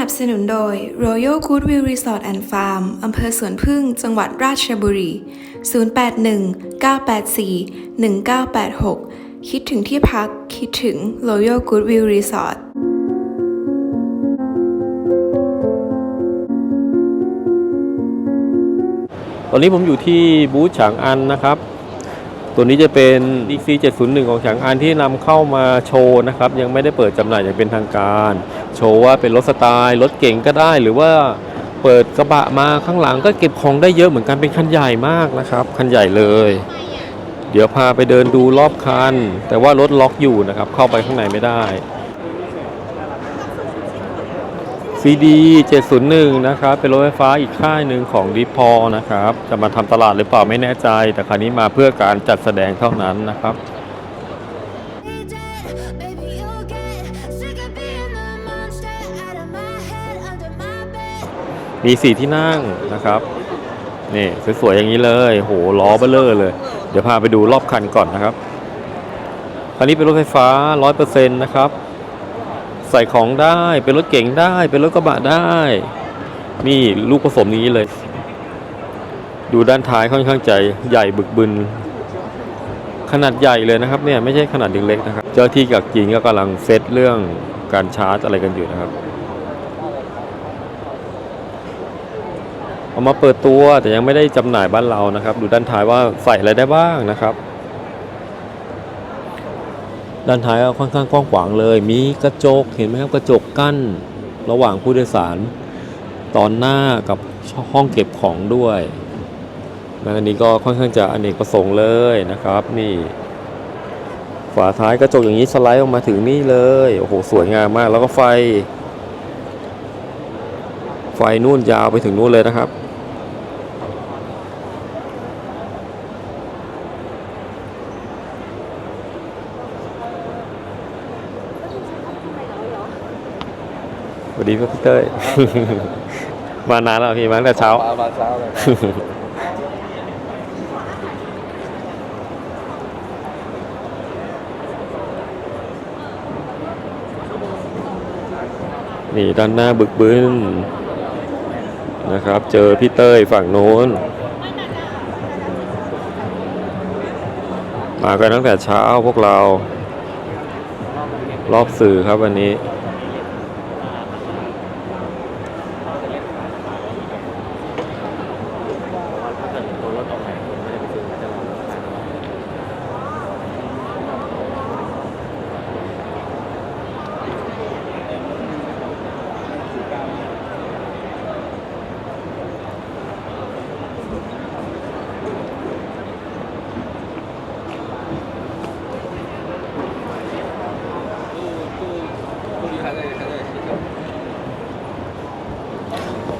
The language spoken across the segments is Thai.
นับสนุนโดย Royal Goodwill Resort and Farm อำเภอสวนพึ่ง จังหวัดราชบุรี 081-984-1986 คิดถึงที่พัก คิดถึง Royal Goodwill Resort ตอนนี้ผมอยู่ที่บูธฉางอันนะครับ ตัวนี้จะเป็น DC 701 ของฉางอันที่นำเข้ามาโชว์นะครับ ยังไม่ได้เปิดจำหน่ายอย่างเป็นทางการ โชว์ว่าเป็นรถสไตล์ รถเก่งก็ได้ หรือว่าเปิดกระบะมาข้างหลังก็เก็บของได้เยอะเหมือนกันเป็นคันใหญ่มากนะครับคันใหญ่เลย เดี๋ยวพาไปเดินดูรอบคัน แต่ว่ารถล็อกอยู่นะครับ เข้าไปข้างในไม่ได้ CD 701 นะครับ เป็นรถไฟฟ้าอีกค่ายหนึ่งของดิพอนะครับ จะมาทำตลาดหรือเปล่าไม่แน่ใจ แต่คราวนี้มาเพื่อการจัดแสดงเท่านั้นนะครับ Baby, you'll get sick of being the monster out of my head, under my bed. มีสี่ที่นั่งนะครับนี่สวยๆอย่างนี้เลย โหล้อเบลเลอร์เลย เดี๋ยวพาไปดูรอบคันก่อนนะครับคันนี้เป็นรถไฟฟ้า 100%นะครับ ใส่ของได้ เป็นรถเก๋งได้ เป็นรถกระบะได้ นี่ลูกผสมนี้เลย ดูด้านท้ายค่อนข้างใจใหญ่บึกบึน ขนาดใหญ่เลยนะครับเนี่ยไม่ใช่ขนาดเล็กๆนะครับ เจ้าที่กับจีนก็กำลังเซตเรื่องการชาร์จอะไรกันอยู่นะครับ เอามาเปิดตัวแต่ยังไม่ได้จำหน่ายบ้านเรานะครับ ดูด้านท้ายว่าใส่อะไรได้บ้างนะครับ ด้านท้ายก็ค่อนข้างกว้างขวางเลย มีกระจกเห็นไหมครับกระจกกั้นระหว่างผู้โดยสาร ตอนหน้ากับห้องเก็บของด้วยแล้วอันนี้ก็ค่อนข้างจะอเนกประสงค์เลยนะครับ นี่ ฝาท้ายกระจกอย่างนี้สไลด์ออกมาถึงนี่เลยโอ้โหสวยงามมากแล้วก็ไฟ ไฟนู่นยาวไปถึงนู่นเลยนะครับ วัสดีกับพี่เต้ย มานานแล้วพี่มาตั้งแต่เช้า มาเช้าเลยนะนี่ด้านหน้าบึกบึนนะครับ เจอพี่เต้ยฝั่งโน้น มากันตั้งแต่เช้าพวกเรา รอบสื่อครับวันนี้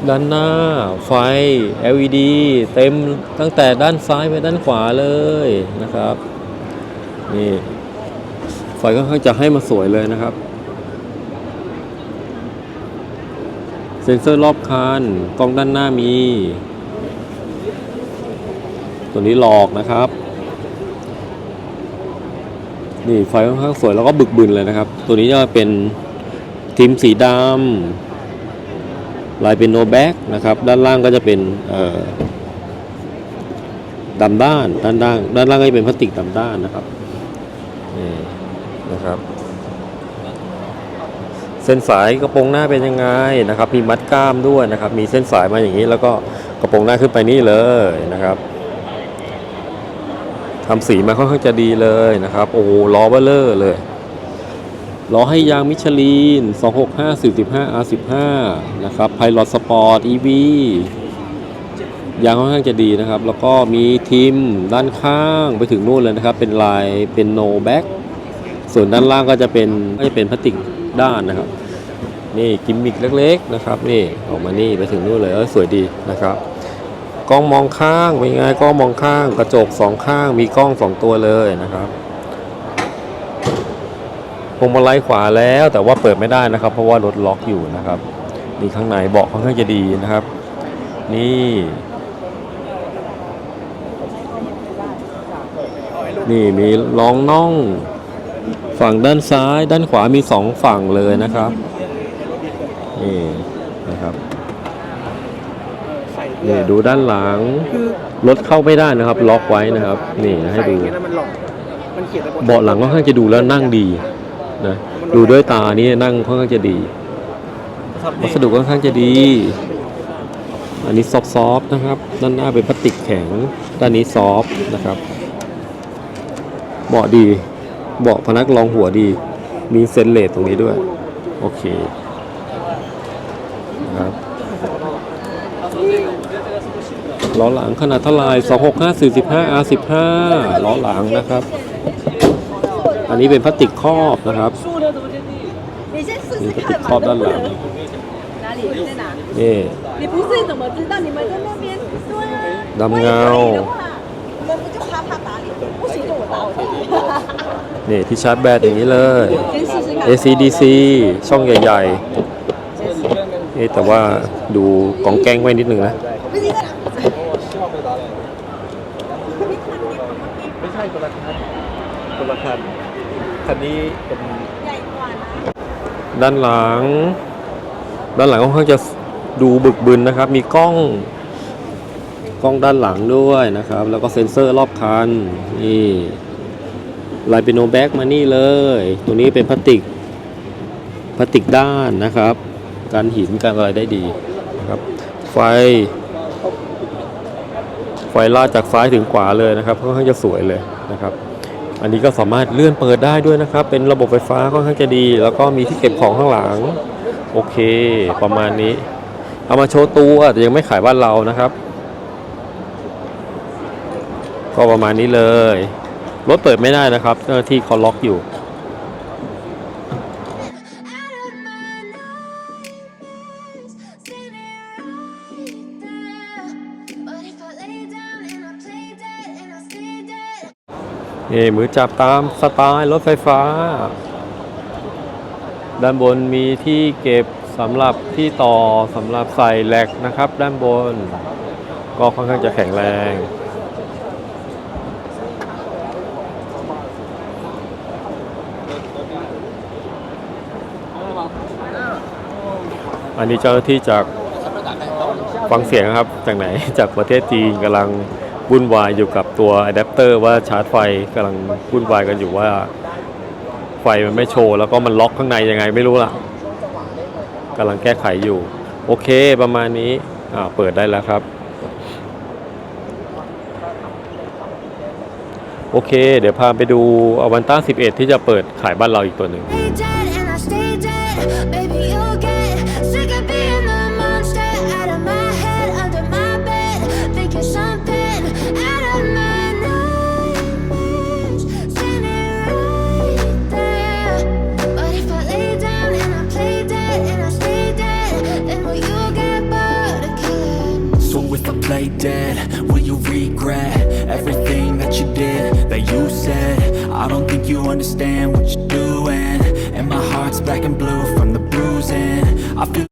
ด้านหน้า ไฟ LED เต็มตั้งแต่ด้านซ้ายไปด้านขวาเลยนะครับนี่ไฟค่อนข้างจะให้มาสวยเลยนะครับ เซ็นเซอร์รอบคันกล้องด้านหน้ามี ตัวนี้หลอกนะครับ นี่ไฟค่อนข้างสวยแล้วก็บึกบึนเลยนะครับ ตัวนี้จะเป็นทีมสีดำ ลายเป็นโนแบ็กนะครับ ด้านล่างก็จะเป็นดำด้าน ด้านล่าง ด้านล่างก็จะเป็นพลาสติกดำด้านนะครับนี่นะครับ เส้นสายกระโปรงหน้าเป็นยังไงนะครับ มีมัดกล้ามด้วยนะครับ มีเส้นสายมาอย่างนี้ แล้วก็กระโปรงหน้าขึ้นไปนี่เลยนะครับทำสีมาค่อนข้างจะดีเลยนะครับ โอ้โหล้อเบลเลอร์เลย ล้อให้ยางมิชลิน 265 45 R15 นะครับ Pilot Sport EV ยางค่อนข้างจะดีนะครับ แล้วก็มีทิมด้านข้างไปถึงนู่นเลยนะครับ เป็นลายเป็น no back ส่วนด้านล่างก็จะเป็นก็จะเป็นพลาสติกด้านนะครับ นี่กิมมิกเล็กๆนะครับ นี่ออกมานี่ไปถึงนู่นเลยเออสวยดีนะครับกล้องมองข้างเป็นไงกล้องมองข้าง กระจกสองข้างมีกล้องสองตัวเลยนะครับ วงมาลัยขวาแล้ว แต่ว่าเปิดไม่ได้นะครับ เพราะว่ารถล็อกอยู่นะครับนี่ข้างในเบาะค่อนข้างจะดีนะครับ นี่นี่มีรองน่อง ฝั่งด้านซ้าย ด้านขวามีสองฝั่งเลยนะครับนี่นะครับใส่นี่ดูด้านหลังรถเข้าไม่ได้นะครับ ล็อกไว้นะครับ นี่ให้ดูใส่อย่างเงี้ยแล้วมันหลอกมันเขียนแต่เบาะหลังค่อนข้างจะดูแล้วนั่งดี นะดูด้วยตานี่นั่งค่อนข้างจะดีวัสดุค่อนข้างจะดี อันนี้ซอฟต์ๆนะครับ ด้านหน้าเป็นพลาสติกแข็ง ด้านนี้ซอฟต์นะครับ เบาะดี เบาะพนักรองหัวดี มีเซนเลตตรงนี้ด้วย โอเคนะครับล้อหลังขนาดเท่าไหร่265 45 R15 ล้อหลังนะครับ อันนี้เป็นพลาสติกครอบนะครับ 你先试 มี 试 พลาสติก 看 ครอบ 嘛。 ด้านหลัง 哪里在哪？ นี่ 你不是怎么知道？你们在那边对啊。ดำเงา 万一可以的话我们不就啪啪打脸？不行就我打我自己。 นี่ที่ชาร์จแบตอย่างนี้เลย 先试试看。 ACDC ช่องใหญ่ๆนี่แต่ว่าดูกองแกงไว้นิดนึงนะ 不是一个人。 ไม่ใช่คนละคันคนละคัน คันนี้เป็นใหญ่กว่านะด้านหลัง ด้านหลังค่อนข้างจะดูบึกบึนนะครับ มีกล้องกล้องด้านหลังด้วยนะครับ แล้วก็เซ็นเซอร์รอบคันนี่ลายเป็นโนแบ็กมานี่เลย ตัวนี้เป็นพลาสติกพลาสติกด้านนะครับการหินการอะไรได้ดีนะครับ ไฟ ไฟลาดจากซ้ายถึงขวาเลยนะครับค่อนข้างจะสวยเลยนะครับ อันนี้ก็สามารถเลื่อนเปิดได้ด้วยนะครับ เป็นระบบไฟฟ้าค่อนข้างจะดี แล้วก็มีที่เก็บของข้างหลัง โอเค ประมาณนี้ เอามาโชว์ตัวแต่ยังไม่ขายบ้านเรานะครับ ก็ประมาณนี้เลย รถเปิดไม่ได้นะครับเจ้าหน้าที่เขาล็อกอยู่ นี่มือจับตามสไตล์รถไฟฟ้า ด้านบนมีที่เก็บสำหรับที่ต่อสำหรับใส่แหลกนะครับ ด้านบน ก็ค่อนข้างจะแข็งแรง อันนี้เจ้าหน้าที่จากฟังเสียงครับจากไหนจากประเทศจีนกำลัง วุ่นวายอยู่กับตัวอะแดปเตอร์ว่าชาร์จไฟกำลังวุ่นวายกันอยู่ว่า ไฟมันไม่โชว์ แล้วก็มันล็อกข้างในยังไงไม่รู้ล่ะกำลังแก้ไขอยู่ โอเคประมาณนี้อ่าเปิดได้แล้วครับโอเค เดี๋ยวพาไปดูอวันต้า11 ที่จะเปิดขายบ้านเราอีกตัวหนึ่ง I dead, will you regret everything that you did, that you said? I don't think you understand what you're doing. And my heart's black and blue from the bruising. I feel